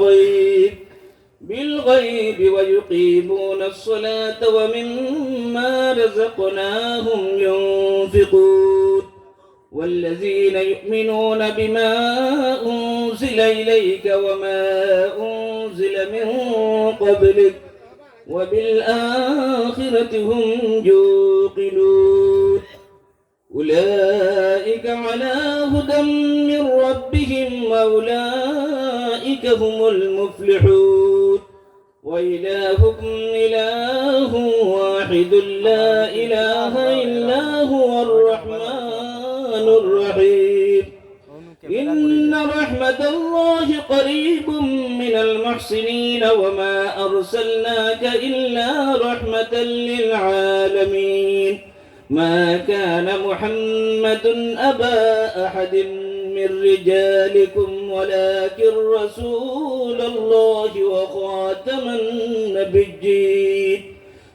بالغيب بالغيب ويقيمون الصلاة ومما رزقناهم ينفقون والذين يؤمنون بما أنزل إليك وما أنزل من قبلك وبالآخرة هم يوقنون أولئك على هدى من ربهم وأولئك هم المفلحون. وإلهكم إله واحد لا إله إلا هو الرحمن الرحيم. إن رحمة الله قريب من المحسنين وما أرسلناك إلا رحمة للعالمين. ما كان محمد أبا أحد من رجالكم ولكن رسول الله وخاتم النبيين.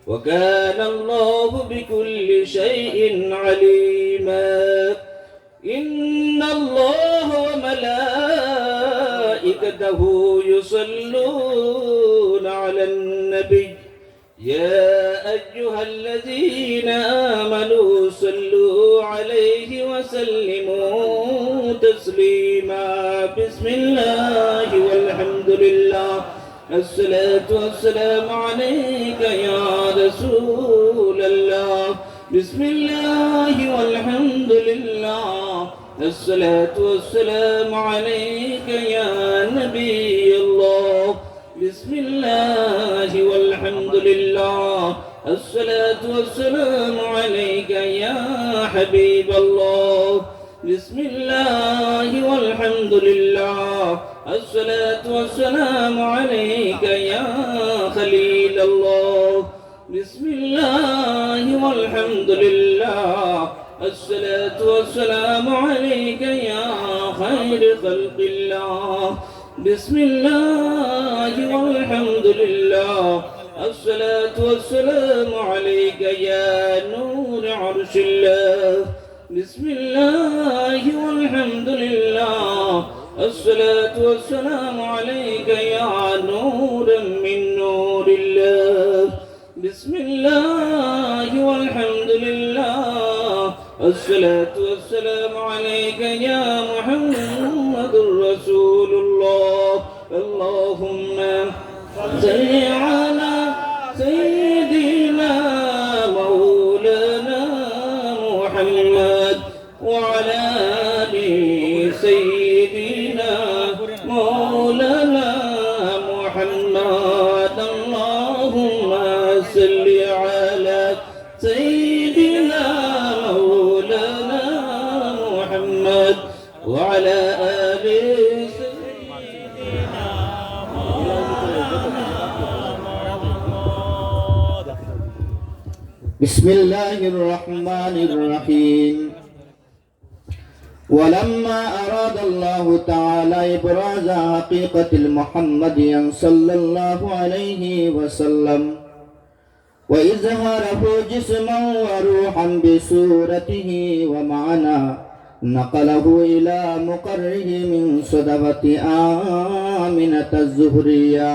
وكان الله بكل شيء عليما. إن الله وملائكته يصلون على النبي. يا أيها الذين آمنوا صلوا عليه وسلموا تسليما. بسم الله والحمد لله. الصلاة والسلام عليك يا رسول الله. بسم الله والحمد لله. الصلاة والسلام عليك يا نبي الله. بسم الله والحمد لله الصلاة والسلام عليك يا حبيب الله بسم الله والحمد لله الصلاة والسلام عليك يا خليل الله بسم الله والحمد لله الصلاة والسلام عليك يا خير خلق الله بسم الله والحمد لله الصلاة والسلام عليك يا نور عرش الله. بسم الله والحمد لله. الصلاة والسلام عليك يا نور من نور الله. بسم الله والحمد لله. الصلاة والسلام عليك يا محمد رسول الله. اللهم صل على تعالى إبراز حقيقة المحمدي صلى الله عليه وسلم. وإظهاره جسما وروحا بصورته ومعنى نقله إلى مقره من صدفة آمنة الزهرية.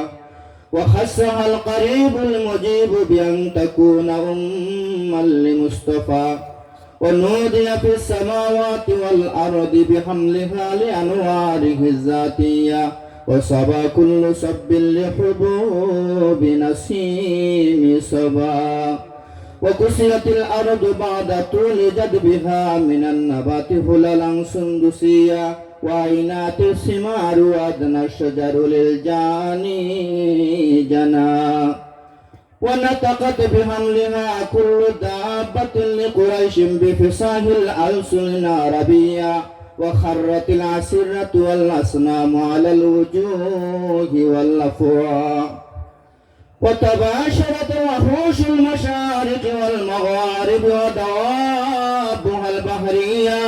وخصها القريب المجيب بأن تكون أما لمصطفى. ونودي في السماوات والأرض بحملها لأنواره الذاتية وصبا كل صب لحبوب نسيم صبا وكسرت الأرض بعد طول جدبها من النبات هللا سندسيا وعينات الثمار وأدنى الشجر للجاني جنا ونطقت بحملها كل دابة لقريش بفصاح الألسن العربية وخرت العسرة والأصنام على الوجوه والأفواه. وتباشرت وحوش المشارق والمغارب ودوابها البحرية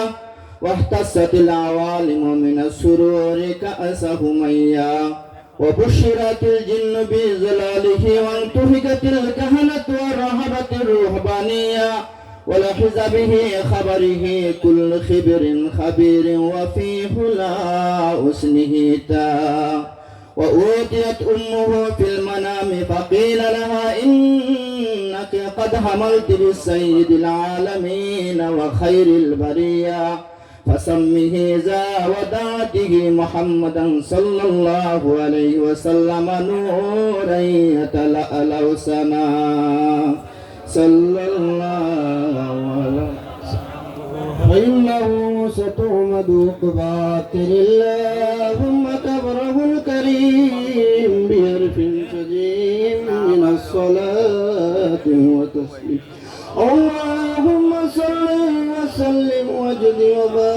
واحتست العوالم من السرور كأسه ميا وبشرت الجن بظلاله وانتهكت الكهنة والرهبة الرهبانية ولحز به خبره كل خبر خبير وفي هلا حسنه تا وأوتيت أمه في المنام فقيل لها إنك قد حملت بالسيد العالمين وخير البريه فسمه ذا ودعته محمدا صلى الله عليه وسلم نورا يتلألأ سما صلى الله عليه وسلم. فإنه ستعمد قباطر اللهم كبره الكريم بحرف سجيم من الصلاة والتسليم. اللهم صل وسلم وجد وبارك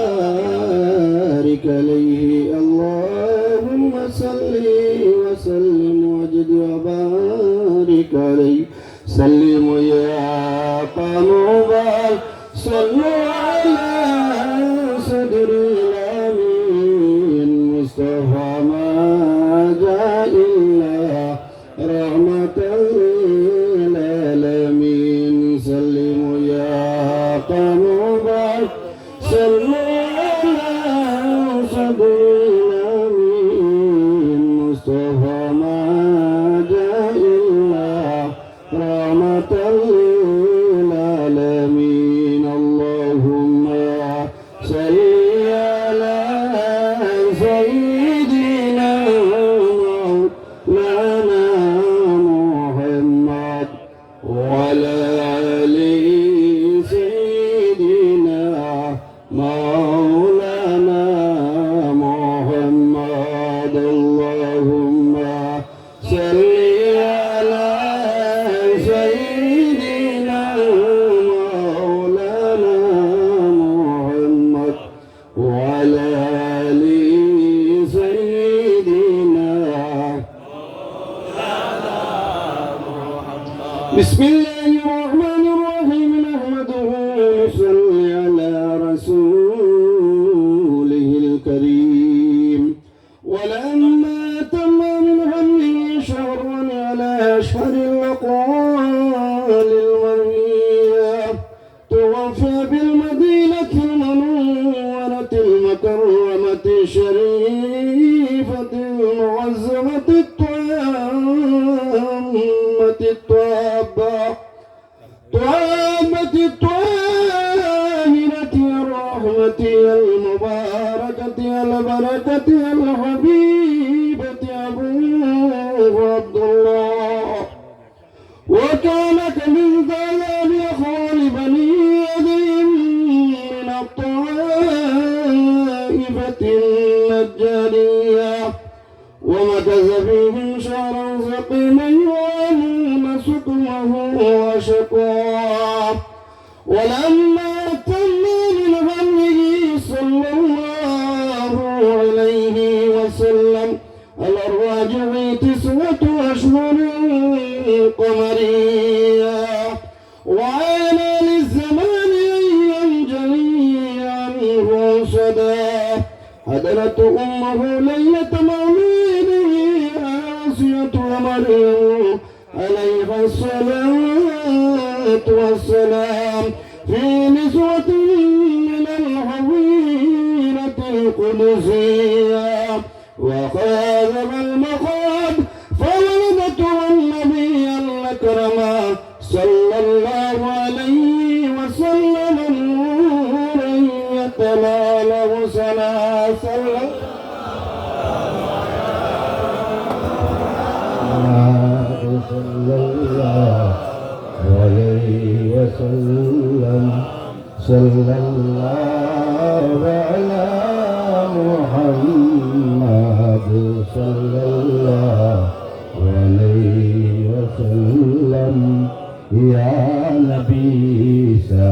Salimos. عظمت حضرت أمه ليلة مولده آسية ومريم عليها الصلاة والسلام. في نسوة من الحظيرة القدسية. وخاذب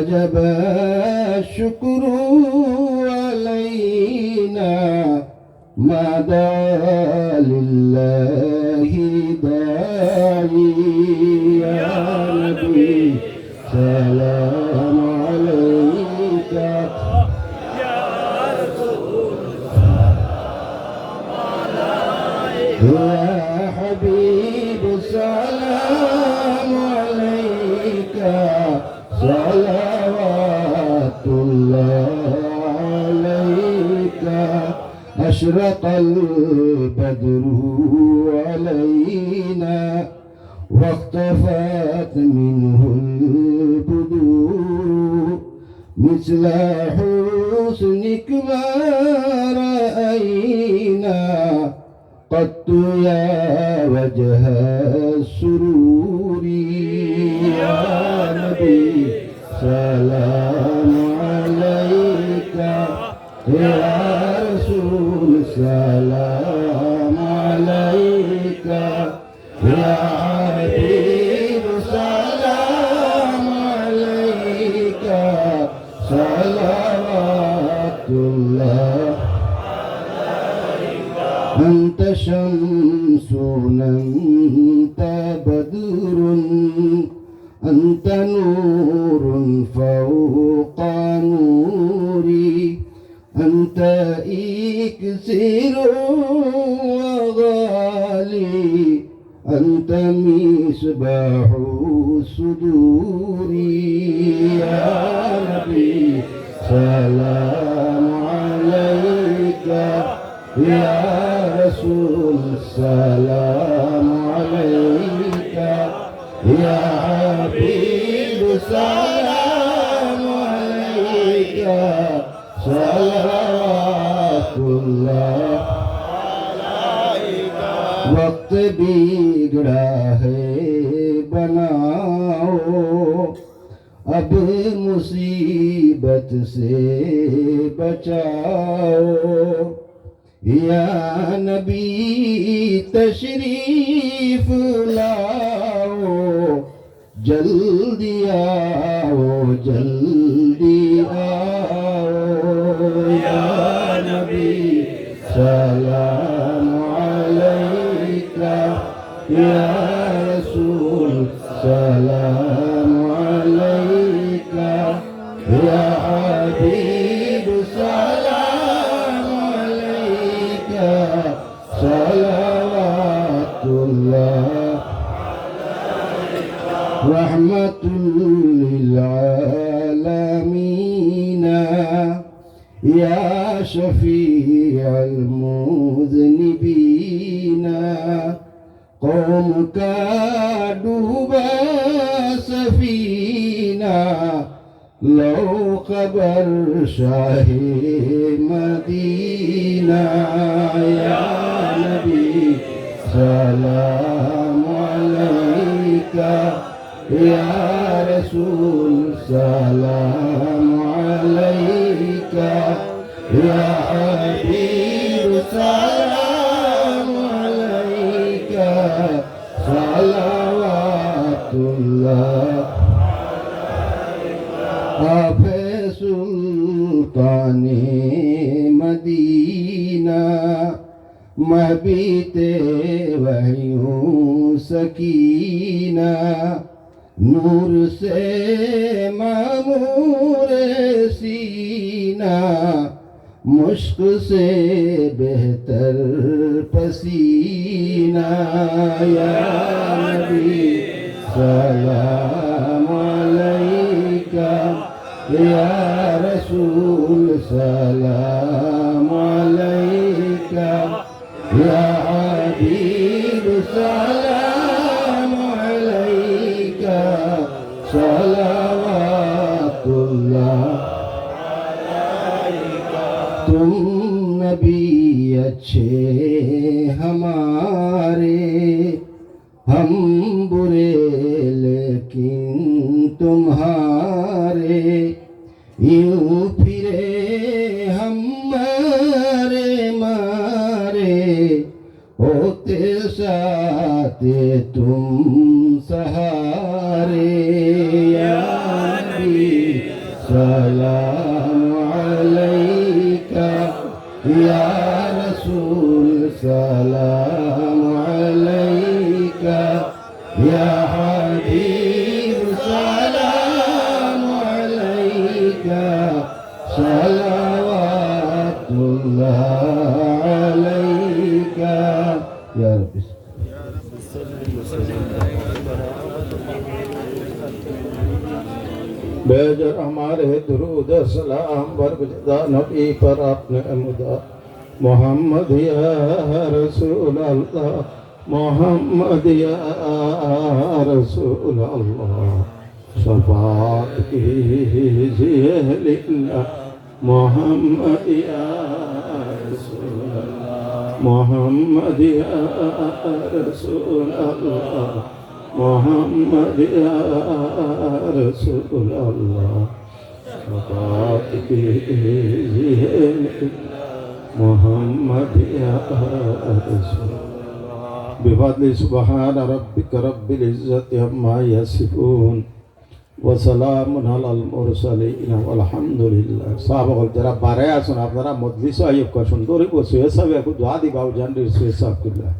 وجب الشكر علينا ما دعا لله داعي يا نبي سلام عليك. يا رسول الله. يا حبيب السلام عليك. أشرق البدر علينا واختفت منه البدور. مثل حسنك ما رأينا قدت يا وجه السرور. يا نبي سلام عليك. يا رسول سلام عليك. يا حبيب سلام عليك. صلوات الله أنت شمس أنت بدر أنت نور فوق نوري. أنت إكسير وغالي أنت مصباح الصدور. يا نبي سلام عليك. يا رسول سلام عليك. يا حبيب سلام वक्त बिगड़ा है, बनाओ। अब मुसीबत से बचाओ। या नबी, तशरीफ़ लाओ। जल्दी आओ, जल्दी السلام عليك يا رسول سلام عليك يا حبيب سلام عليك. صلوات الله رحمة للعالمين. يا شفيع নৌকা ডুবা সফিনা, লও খবর শাহে মদিনা ইয়া নবী, সালাম আলাইকা। ইয়া রাসূল, সালাম আলাইকা। ইয়া হাবিব, সালাম রহমতুল্লাহ হাফে সুলতানে মদিনা মহবিতে वहियूं सकीना नूर से मामूर सीना मुश्क से बेहतर पसीना या नबी السلام عليك يا رسول سلام तुम सहारे यारी सलाम अलैका या रसूल सलाम बेजर हमारे दरूद सलाम बरगजदा नबी पर अपने मुदा मोहम्मद या रसूल अल्लाह मोहम्मद या रसूल अल्लाह शफात कीजिए लिल्लाह मोहम्मद या रसूल अल्लाह मोहम्मद या रसूल अल्लाह محمد يا رسول الله محمد يا رسول بفضل سبحان ربك رب العزة عما يصفون وسلام على المرسلين والحمد لله صاحب قلت رب بارے آسن آپ ذرا مدلس آئیب کا شندوری کو سویسا بھی دعا دی باو جانڈی سویسا کلا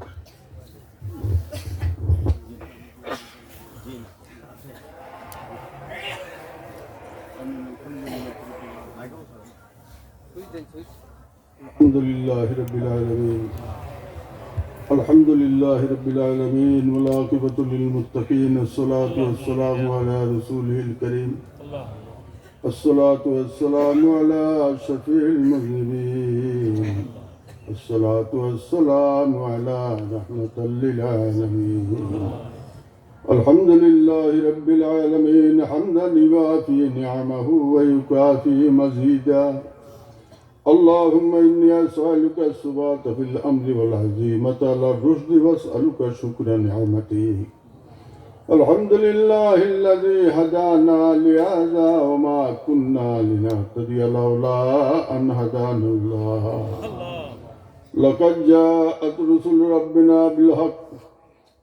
الحمد لله رب العالمين. الحمد لله رب العالمين والعاقبة للمتقين. الصلاة والسلام على رسوله الكريم. الصلاة والسلام على شفيع المذنبين. الصلاة والسلام على رحمة للعالمين. الحمد لله رب العالمين. حمدا يوافي نعمه ويكافي مزيدا. اللهم إني أسألك الثبات في الأمر والعزيمة على الرشد وأسألك شكر نعمتك الحمد لله الذي هدانا لهذا وما كنا لنهتدي لولا أن هدانا الله. لقد جاءت رسل ربنا بالحق.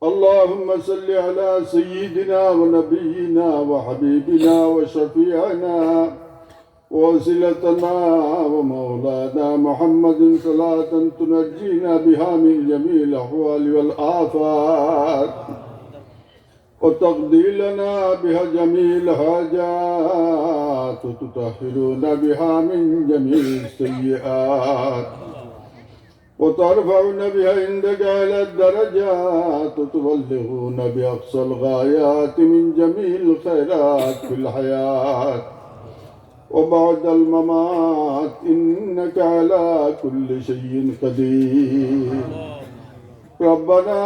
اللهم صل على سيدنا ونبينا وحبيبنا وشفيعنا. ووسيلتنا ومولانا محمد صلاة تنجينا بها من جميع الأحوال والآفات. وتقضي لنا بها جميع الحاجات وتطهرنا بها من جميع السيئات. وترفعون بها عندك على الدرجات وتبلغون بأقصى الغايات من جميع الخيرات في الحياة. وبعد الممات إنك على كل شيء قدير. ربنا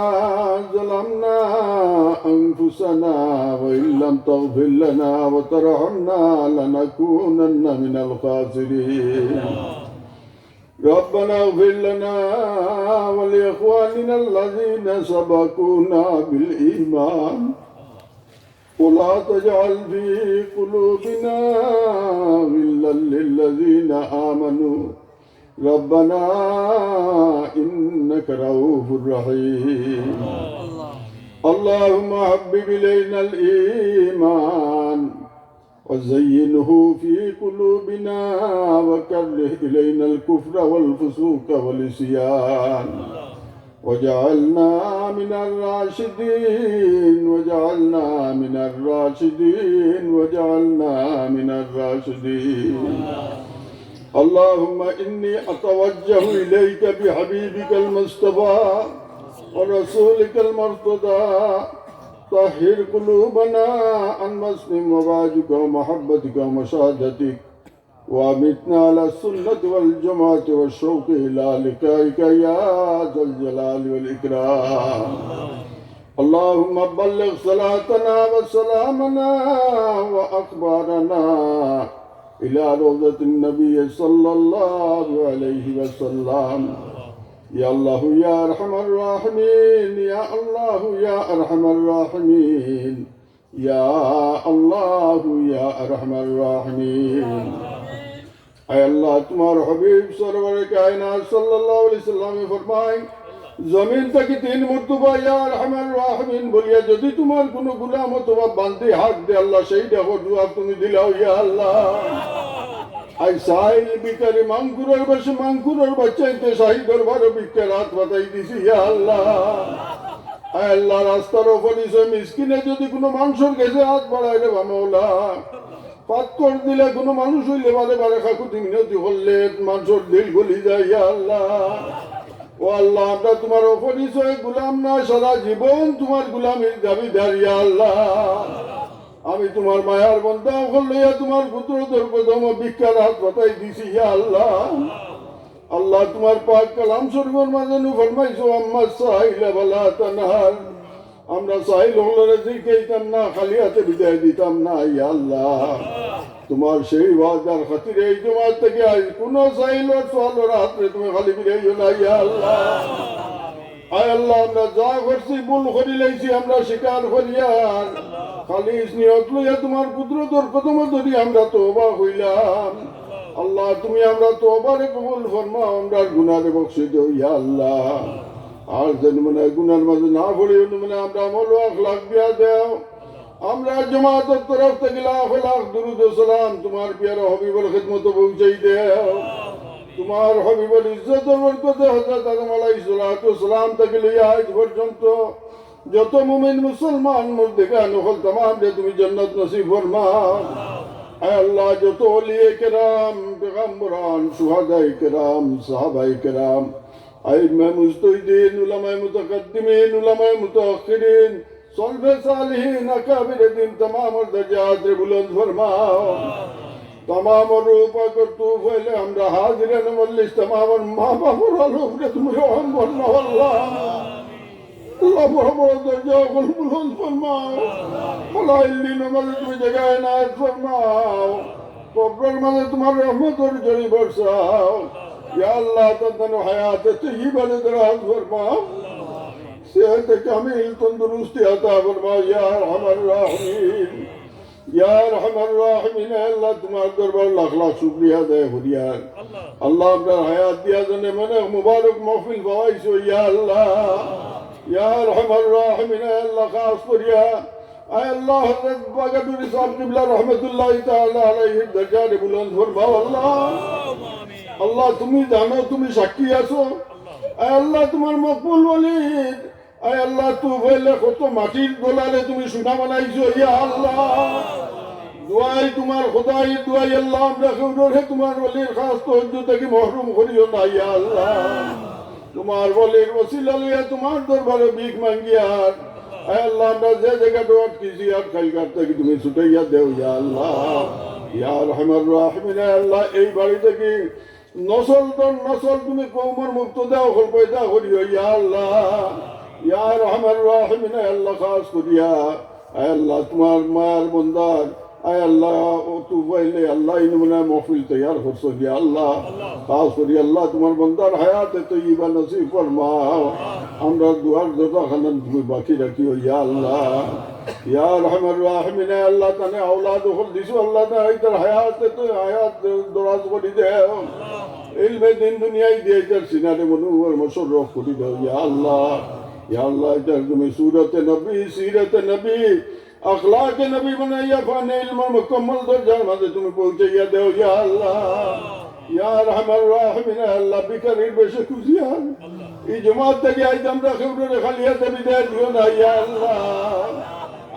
ظلمنا أنفسنا وإن لم تغفر لنا وترحمنا لنكونن من الخاسرين. ربنا اغفر لنا ولإخواننا الذين سبقونا بالإيمان. ولا تجعل في قلوبنا غلا للذين آمنوا. ربنا إنك رؤوف رحيم. اللهم حبب إلينا الإيمان وزينه في قلوبنا وكره إلينا الكفر والفسوق والعصيان. وجعلنا من الراشدين وجعلنا من الراشدين وجعلنا من الراشدين. اللهم إني أتوجه إليك بحبيبك المصطفى ورسولك المرتضى. طهر قلوبنا عن مسلم وبعدك ومحبتك ومشاهدتك وامتنا على السنة والجماعة والشوق إلى لقائك يا ذا الجلال والإكرام اللهم بلغ صلاتنا وسلامنا وأخبارنا إلى روضة النبي صلى الله عليه وسلم يا الله يا أرحم الراحمين يا الله يا أرحم الراحمين يا الله يا أرحم الراحمين আয় আল্লাহ, তোমার হবিব সরবর কায়নাত সাল্লাল্লাহু আলাইহি সাল্লামে ফরমায়, জমিন থেকে তিন মর্তবা, ইয়া আরহামার রাহিমিন বলিয়া, যদি তোমার কোনো গুলাম অথবা বান্দি হাত দে আল্লাহ সেই দেখো জবাব তুমি দিলাও, ইয়া আল্লাহ। আই সাইল বিকারে মাংকুরের বসে, মাংকুরের বাচ্চাইতে শাহী দরবারে বিকের হাত বাতাই দিছি, ইয়া আল্লাহ। আয় আল্লাহ, রাস্তার ওপরে মিসকিনে যদি কোনো মানুষের গেছে হাত বাড়ায় রে পাত্তর দিলে কোনো মানুষ হইলে বারে বারে কাকুতি মিনতি করলে মানুষের দিল গলি যায় আল্লাহ। ও আল্লাহ, আমরা তোমার অপরিচয় গুলাম না, সারা জীবন তোমার গুলামের দাবি দাঁড়িয়ে আল্লাহ। আমি তোমার মায়ার বন্ধা লইয়া তোমার পুত্র তোর প্রথম ভিক্ষার হাত পাতাই দিছি আল্লাহ। আল্লাহ, তোমার পাক কালাম শরীফের মাঝে ফরমাইছো, আম্মা সাহিলা বালা তানহার। আমরা সাহিল হলরে জিকাইতাম না, খালি হাতে বিদায় দিতাম না, ইয়া আল্লাহ। তোমার সেই ওয়াদার খাতিরে এই জমাত থেকে আজ কোন সাহিল ওর সোয়ালোর হাতে তুমি খালি বিদায় না ইয়া আল্লাহ। আয় আল্লাহ, আমরা যা করছি ভুল করি লাইছি, আমরা স্বীকার করিয়ার খালি নিয়ত লইয়া তোমার কুদরতর কদম ধরি আমরা তোবা হইলাম আল্লাহ, তুমি আমরা তোবারে কবুল ফরমাও, আমরা গুনারে বকশি দিও ইয়া আল্লাহ। আর যেন মানে গুনার মাঝে না পড়ি মানে আমরা আমল লাখ বিয়া দেও। আমরা জমাতের তরফ থেকে লাখ লাখ দুরুদ সালাম তোমার পিয়ারা হবিবর খেদমত পৌঁছাই দেও। তোমার হবিবর ইজ্জত বরকতে হজরত আদম আলাইহিস সালাতু সালাম থেকে লইয়া আজ পর্যন্ত যত মুমিন মুসলমান মুর্দিকা নকল তমাম যে তুমি জান্নাত নসিব ফরমাও। আল্লাহ, যত ওলিয়ে কেরাম, পেগম্বরান সুহাদাই কেরাম সাহাবাই কেরাম আইমা মুস্তাহিদিন উলামায়ে মুতাকদ্দিমিন উলামায়ে মুতাআখিরিন সলবে সালিহিন আকাবির দিন तमाम দরজাত বুলন্দ ফরমাও तमाम रूप कर तू फैले हमरा हाजिर मल्लिस तमाम माँ बापुर आलोक ने तुम रहम फरमा अल्लाह अल्लाह मोहम्मद दर्जा कुल बुलंद फरमाओ भला इल्ली नमल तुम जगह इनायत फरमाओ कब्र में يا الله تنتن حياة طيبة لدرهم فرما صحت كامل تندرستی عطا فرما یا ارحم الراحمین یا ارحم الراحمین اللہ تمہار دربار لاکھ لاکھ شکریہ دے ہریار اللہ اپنا حیات دیا جنے میں مبارک محفل فوائش ہو یا اللہ یا ارحم الراحمین اللہ خاص پر یا اے اللہ حضرت باغا دوری صاحب قبلہ رحمت اللہ تعالی علیہ درجہ بلند فرماؤ اللہ آمین আল্লাহ, তুমি জানো, তুমি সাক্ষী আছো। আল্লাহ, তোমার মকবুল বলি আল্লাহ, তু বললে কত মাটির গোলালে তুমি সোনা বানাইছো, ইয়া আল্লাহ। দোয়াই তোমার খোদাই, দোয়াই আল্লাহ, আমরা কেউরে তোমার বলির খাস তহজ্জু থেকে মহরুম করিও না, ইয়া আল্লাহ। তোমার বলির ওসিলা লইয়া তোমার দরবারে ভিক মাঙ্গিয়ার আয় আল্লাহ, আমরা যে জায়গাটা আটকেছি আর খাইকার থেকে তুমি ছুটাইয়া দেও, ইয়া আল্লাহ। ইয়া রহমান রাহমিন আল্লাহ, এই বাড়ি থেকে নসল দর নসল, তুমি কৌমর মুক্ত দাও হল পয়দা করিও, ইয়া আল্লাহ। ইয়া রহমান রাহিমিন আল্লাহ খাস করিয়া। আল্লাহ, তোমার মার বন্দার আয় আল্লাহ, ও তু বলে আল্লাহ ইনমনা মহফিল তৈয়ার করছ গে আল্লাহ। খাস করি আল্লাহ তোমার বন্দার হায়াতে তো ইবা নসিব ফরমা আমরা দুয়ার দোজা খানান তুমি বাকি রাখিও, ইয়া আল্লাহ। ইয়া রহমান রাহমিনে আল্লাহ তানে আওলাদ হল দিছো, আল্লাহ তানে আইতার হায়াতে তো হায়াত দরাজ করি দেও। ইলমে দিন দুনিয়ায় দিয়ে যার সিনারে মনুর মশর রহ করি দেও, ইয়া আল্লাহ। ইয়া আল্লাহ তুমি সুরতে নবী, সিরতে নবী। আখলাকে নবী বানাইয়া ফানেল মুকম্মল দরজার মাঝে তুমি পৌঁছাইয়া দেও ইয়া আল্লাহ। ইয়া রহমান রাহমিন আল্লাহ বিকারের বেশে খুশি আর এই জমাত থেকে আজ আমরা খেউরে খালি হাতে বিদায় দিও না ইয়া আল্লাহ।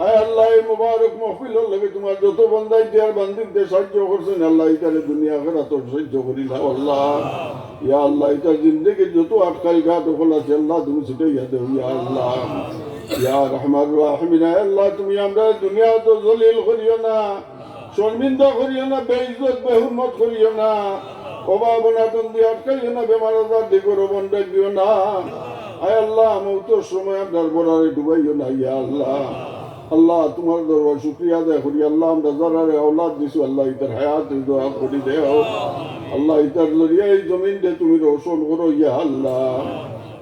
আয় আল্লাহ এই মুবারক মহফিল লাগে তোমার যত বন্দাই দেয়ার বান্দিতে সাহায্য করছেন আল্লাহ ইতারে দুনিয়া আখের আত সহ্য করি না আল্লাহ। ইয়া আল্লাহ ইতার জিন্দগি যত আটকাই গা দখল আছে আল্লাহ তুমি সেটাই হাতে ইয়া আল্লাহ। ইয়া আল্লাহ তো জলিল করিও না, শর্মিন্দা করিও না বেইজত বেহুন্মত করিও না কবা বনাতন দিয়ে আটকাইও না, বেমার আজার দিকে সময় আপনার বলারে ডুবাইও না, ইয়া আল্লাহ। আল্লাহ, তোমার দরবার শুক্রিয়া দেয় করি। আল্লাহ, আমরা জরারে আওলাদ দিছো, আল্লাহ ইতার হায়াত দোয়া করি দেও। আল্লাহ, ইতার লড়িয়া এই জমিন দে তুমি রোশন করো, ইয়া আল্লাহ।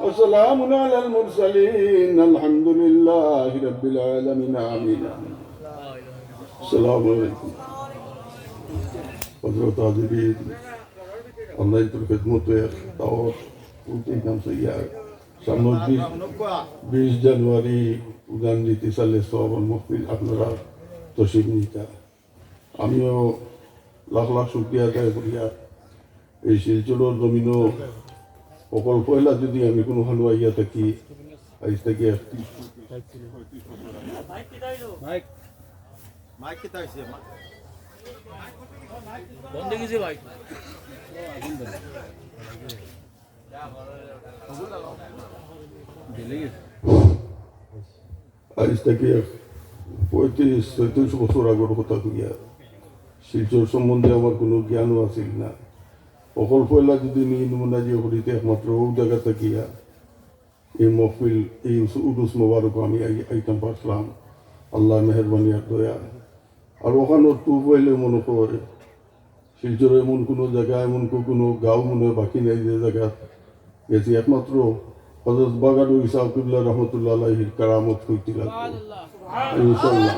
وسلام على المرسلين الحمد لله رب العالمين آمين السلام عليكم حضرت حاضرين الله يترك خدمته দাওয়াত উল্টে কাম সইয়ার সামনে বিশ বিশ জানুয়ারি উদান নীতি সালে সবন মহফিল আপনারা তসিব নিতা আমিও লাখ লাখ শুক্রিয়া আদায় করিয়া এই শিলচরের জমিনও অকল পয়লা যদি আমি কোনো হালুয়া ইয়া থাকি আজ থেকে আজ থেকে পঁয়ত্রিশ ছয়ত্রিশ বছর আগর কথা কইয়া। শিলচর সম্বন্ধে আমার কোনো জ্ঞানও আছিল না। অকল পয়লা যদি নি নমুনা যে করিতে একমাত্র ও জায়গা থাকিয়া এই মহফিল এই উরুস মোবারক আমি আই- আইতাম পারছিলাম আল্লাহ মেহরবানি আর দয়া। আর ওখানে তু পয়লে মনে করে শিলচরে এমন কোনো জায়গা এমন কোনো গাঁও মনে হয় বাকি নাই যে জায়গা গেছি একমাত্র হজরত বাগানু ইসাহ কিবলা রহমতুল্লাহ আলাহির কারামত কইতে লাগবে ইনশাল্লাহ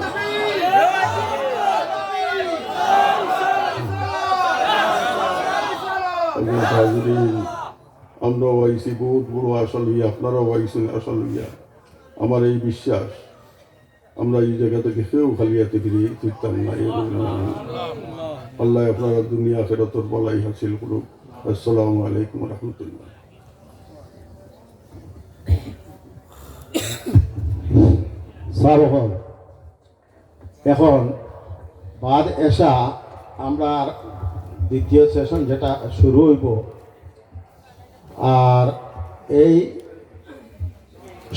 হজরত হাজরিন আমরাও আইসি বহুত বড় আশা লইয়া আপনারাও আইসেন আশা লইয়া আমার এই বিশ্বাস আমরা এই জায়গা থেকে কেউ খালি হাতে ফিরিয়ে ফিরতাম না আমি। আল্লাহ। আপনারা দুনিয়া ফেরতর বলাই হাসিল করুক। আসসালামু আলাইকুম রহমতুল্লাহ। এখন বাদ এসা আমরা দ্বিতীয় সেশন যেটা শুরু হইব। আর এই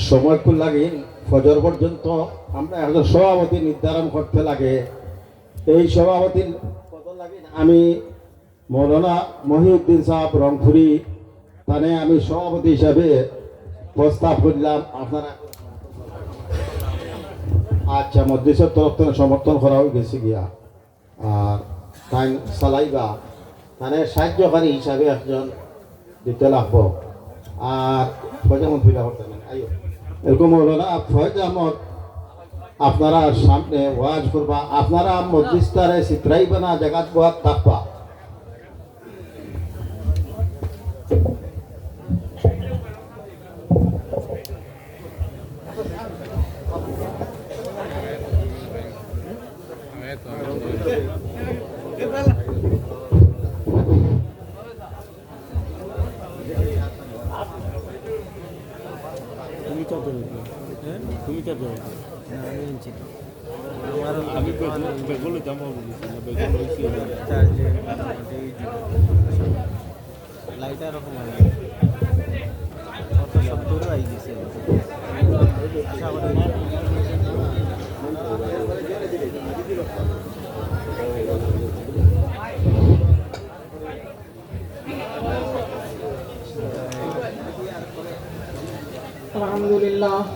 সময়কুল লাগে ফজর পর্যন্ত আমরা একজন সভাপতি নির্ধারণ করতে লাগে। এই সভাপতির আমি মৌলানা মহিউদ্দিন সাহেব রংপুরি, তানে আমি সভাপতি হিসাবে প্রস্তাব করলাম, আপনারা আচ্ছা মধ্যেশের তরফ থেকে সমর্থন করা হয়ে গেছে গিয়া। আর তাই চালাইবা মানে সাহায্যকারী হিসাবে একজন দিতে লাগবো। আর ফয়জ আহমদ ফিরা করতে আইও। এরকম হলো না ফয়জামত আপনারা সামনে ওয়াজ করবা, আপনারা মধ্যস্তারে চিত্রাইবা না জায়গা থাকবা। বেগল জামা বলেছি না বেগল হয়েছি লাইটার রকম হয় সত্তরও আই গেছে আশা করি الحمد لله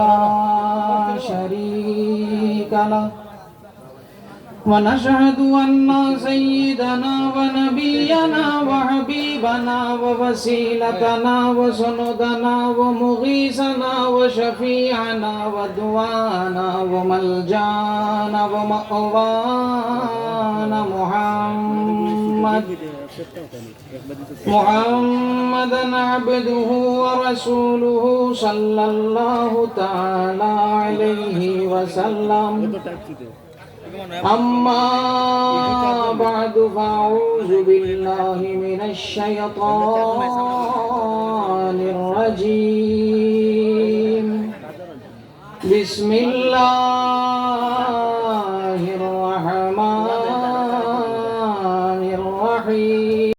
لا شريك له ونشهد أن سيدنا ونبينا وحبيبنا ووسيلتنا وسندنا ومغيثنا وشفيعنا ودوانا وملجانا ومأوانا محمد محمدا عبده ورسوله صلى الله تعالى عليه وسلم أما بعد فأعوذ بالله من الشيطان الرجيم بسم الله